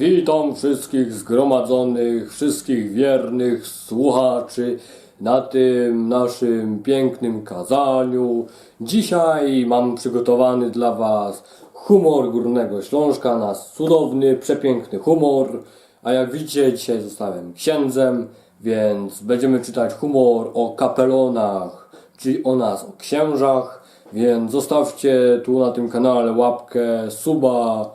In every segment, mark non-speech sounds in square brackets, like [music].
Witam wszystkich zgromadzonych, wszystkich wiernych słuchaczy na tym naszym pięknym kazaniu. Dzisiaj mam przygotowany dla Was humor Górnego Śląska, nasz cudowny, przepiękny humor. A jak widzicie, dzisiaj zostałem księdzem, więc będziemy czytać humor o kapelonach, czyli o nas, o księżach. Więc zostawcie tu na tym kanale łapkę, suba,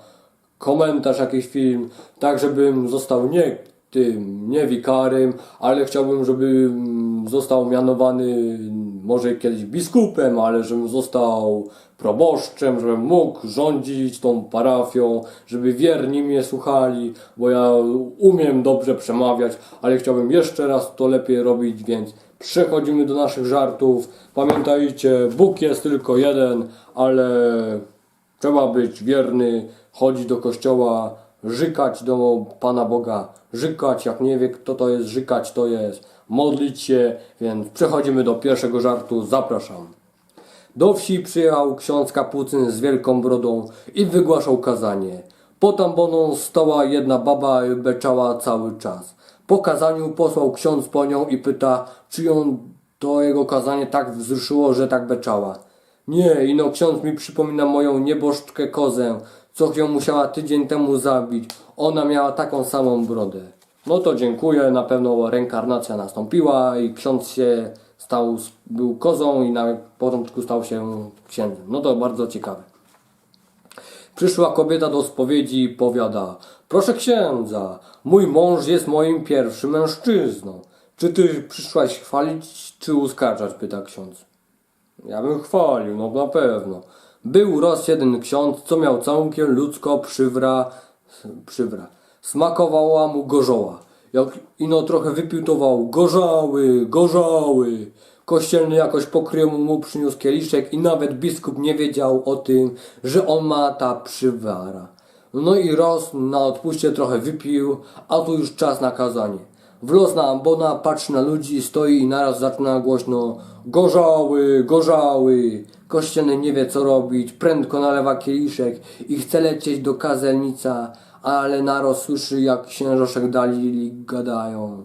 komentarz, jakiś film, tak żebym został nie tym, nie wikarym, ale chciałbym, żebym został mianowany może kiedyś biskupem, ale żebym został proboszczem, żebym mógł rządzić tą parafią, żeby wierni mnie słuchali, bo ja umiem dobrze przemawiać, ale chciałbym jeszcze raz to lepiej robić, więc przechodzimy do naszych żartów. Pamiętajcie, Bóg jest tylko jeden, ale Trzeba być wierny, chodzić do kościoła, żykać do Pana Boga, żykać, jak nie wie kto to jest, żykać to jest, modlić się, więc przechodzimy do pierwszego żartu, zapraszam. Do wsi przyjechał ksiądz kapucyn z wielką brodą i wygłaszał kazanie. Pod amboną stała jedna baba i beczała cały czas. Po kazaniu posłał ksiądz po nią i pyta, czy ją to jego kazanie tak wzruszyło, że tak beczała. Nie, ino ksiądz mi przypomina moją nieboszczkę kozę, co ją musiała tydzień temu zabić. Ona miała taką samą brodę. No to dziękuję, na pewno reinkarnacja nastąpiła i ksiądz się stał, był kozą i na początku stał się księdzem. No to bardzo ciekawe. Przyszła kobieta do spowiedzi i powiada Proszę księdza, mój mąż jest moim pierwszym mężczyzną. Czy ty przyszłaś chwalić, czy uskarżać? pyta ksiądz. Ja bym chwalił, no na pewno. Był raz jeden ksiądz, co miał całkiem ludzko przywra, przywra. Smakowała mu gorzoła. Jak ino trochę wypił, gorzały, gorzały. Kościelny jakoś pokrył mu przyniósł kieliszek i nawet biskup nie wiedział o tym, że on ma ta przywara. No i raz na odpuście trochę wypił, a tu już czas na kazanie. W los na ambona, patrzy na ludzi, stoi i naraz zaczyna głośno Gorzały, gorzały. Kościelny nie wie co robić, prędko nalewa kieliszek i chce lecieć do kazelnica, ale naraz słyszy jak księżoszek dali gadają.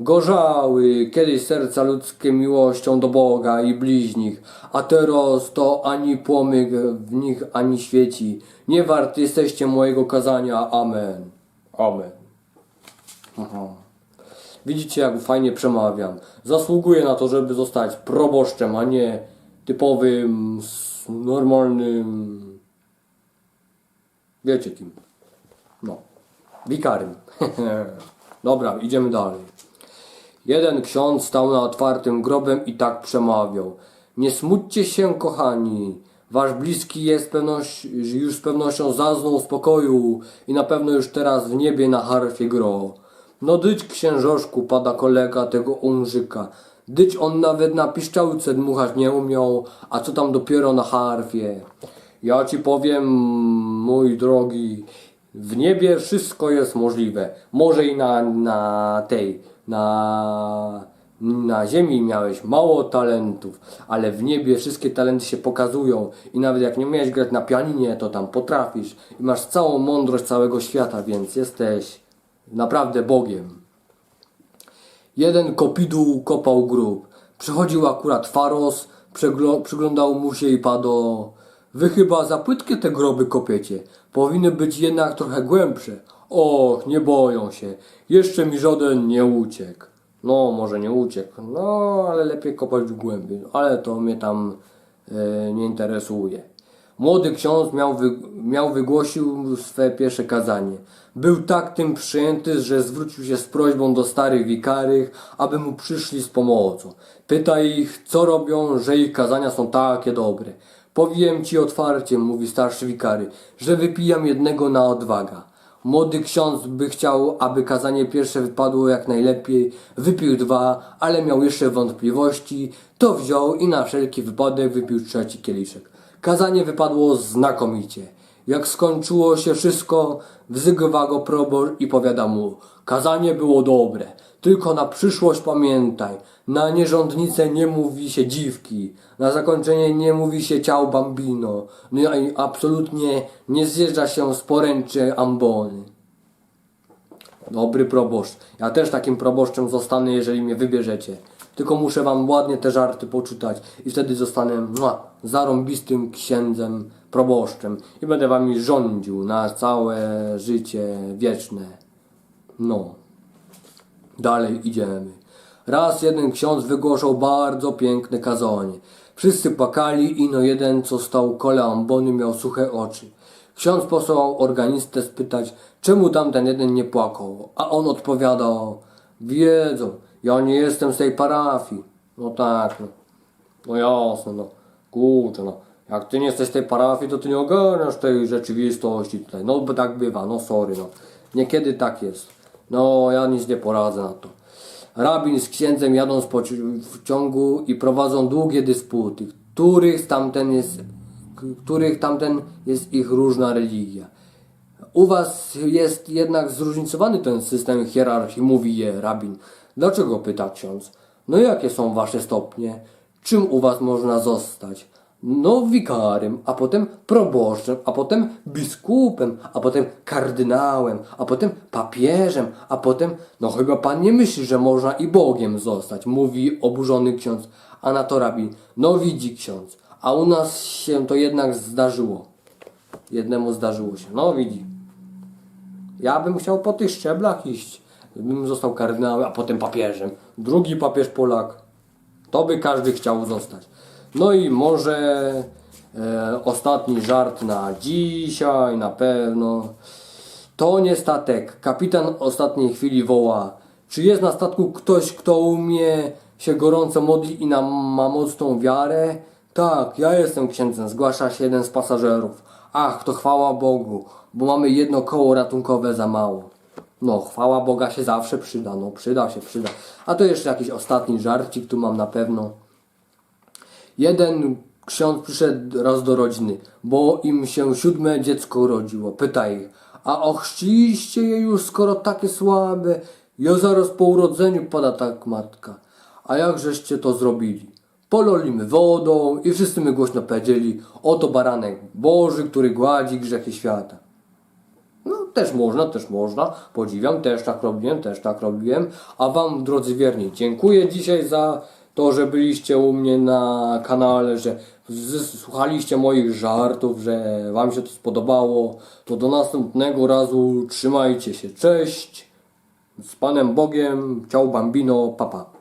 Gorzały, kiedyś serca ludzkie miłością do Boga i bliźnich, a teraz to ani płomyk w nich ani świeci. Nie wart jesteście mojego kazania. Amen. Amen. Widzicie, jak fajnie przemawiam. Zasługuję na to, żeby zostać proboszczem, a nie typowym, normalnym. Wiecie kim. No. Wikarym. [laughs] Dobra, idziemy dalej. Jeden ksiądz stał na otwartym grobem i tak przemawiał. Nie smućcie się, kochani. Wasz bliski jest pewność, już z pewnością zaznał spokoju i na pewno już teraz w niebie na harfie gro. No dyć księżoszku, pada kolega tego umrzyka. Dyć on nawet na piszczałce dmuchać nie umiał, a co tam dopiero na harfie. Ja ci powiem, mój drogi, w niebie wszystko jest możliwe. Może i na, na tej, na, na ziemi miałeś mało talentów, ale w niebie wszystkie talenty się pokazują i nawet jak nie umiałeś grać na pianinie, to tam potrafisz i masz całą mądrość całego świata, więc jesteś naprawdę Bogiem. Jeden kopidół kopał grób. Przychodził akurat Faros, przyglądał mu się i padł. Wy chyba za płytkie te groby kopiecie. Powinny być jednak trochę głębsze. Och, nie boją się. Jeszcze mi żaden nie uciekł. No, może nie uciekł. No, ale lepiej kopać głębiej. Ale to mnie tam e, nie interesuje. Młody ksiądz miał, wy, miał wygłosił swe pierwsze kazanie. Był tak tym przyjęty, że zwrócił się z prośbą do starych wikarych, aby mu przyszli z pomocą. Pyta ich, co robią, że ich kazania są takie dobre. Powiem ci otwarcie, mówi starszy wikary, że wypijam jednego na odwaga. Młody ksiądz by chciał, aby kazanie pierwsze wypadło jak najlepiej, wypił dwa, ale miał jeszcze wątpliwości, to wziął i na wszelki wypadek wypił trzeci kieliszek. Kazanie wypadło znakomicie. Jak skończyło się wszystko, wzywa go probor i powiada mu, kazanie było dobre, tylko na przyszłość pamiętaj, na nierządnicę nie mówi się dziwki, na zakończenie nie mówi się ciał bambino, no i absolutnie nie zjeżdża się z poręczy ambony. Dobry proboszcz. Ja też takim proboszczem zostanę, jeżeli mnie wybierzecie. Tylko muszę wam ładnie te żarty poczytać i wtedy zostanę mua, zarąbistym księdzem proboszczem i będę wami rządził na całe życie wieczne. No. Dalej idziemy. Raz jeden ksiądz wygłaszał bardzo piękne kazanie. Wszyscy płakali, ino jeden, co stał kole ambony, miał suche oczy. Ksiądz posłał organistę spytać, czemu tamten jeden nie płakał, a on odpowiadał, wiedzą, ja nie jestem z tej parafii. No tak, no, no jasne, no, kurczę, no. Jak ty nie jesteś z tej parafii, to ty nie ogarniasz tej rzeczywistości tutaj. No bo tak bywa, no sorry, no. Niekiedy tak jest. No, ja nic nie poradzę na to. Rabin z księdzem jadą z pociągu i prowadzą długie dysputy, których tamten jest, których tamten jest ich różna religia. U was jest jednak zróżnicowany ten system hierarchii, mówi je rabin. Dlaczego pyta ksiądz? No jakie są wasze stopnie? Czym u was można zostać? No wikarym, a potem proboszczem, a potem biskupem, a potem kardynałem, a potem papieżem, a potem, no chyba pan nie myśli, że można i Bogiem zostać, mówi oburzony ksiądz, a na to rabin, no widzi ksiądz, a u nas się to jednak zdarzyło. Jednemu zdarzyło się, no widzi. Ja bym chciał po tych szczeblach iść. Bym został kardynałem, a potem papieżem. Drugi papież Polak. To by każdy chciał zostać. No i może e, ostatni żart na dzisiaj na pewno. To nie statek. Kapitan ostatniej chwili woła. Czy jest na statku ktoś, kto umie się gorąco modli i na, ma mocną wiarę? Tak, ja jestem księdzem, zgłasza się jeden z pasażerów. Ach, to chwała Bogu, bo mamy jedno koło ratunkowe za mało. No, chwała Boga się zawsze przyda, no przyda się, przyda. A to jeszcze jakiś ostatni żarcik tu mam na pewno. Jeden ksiądz przyszedł raz do rodziny, bo im się siódme dziecko urodziło. Pyta ich, a ochrzciliście je już, skoro takie słabe? Ja zaraz po urodzeniu pada tak matka. A jak żeście to zrobili? Pololimy wodą i wszyscy my głośno powiedzieli, oto baranek Boży, który gładzi grzechy świata. No, też można, też można. Podziwiam, też tak robiłem, też tak robiłem. A Wam, drodzy wierni, dziękuję dzisiaj za to, że byliście u mnie na kanale, że słuchaliście moich żartów, że Wam się to spodobało. To do następnego razu trzymajcie się. Cześć. Z Panem Bogiem. Ciao Bambino. Papa. Pa.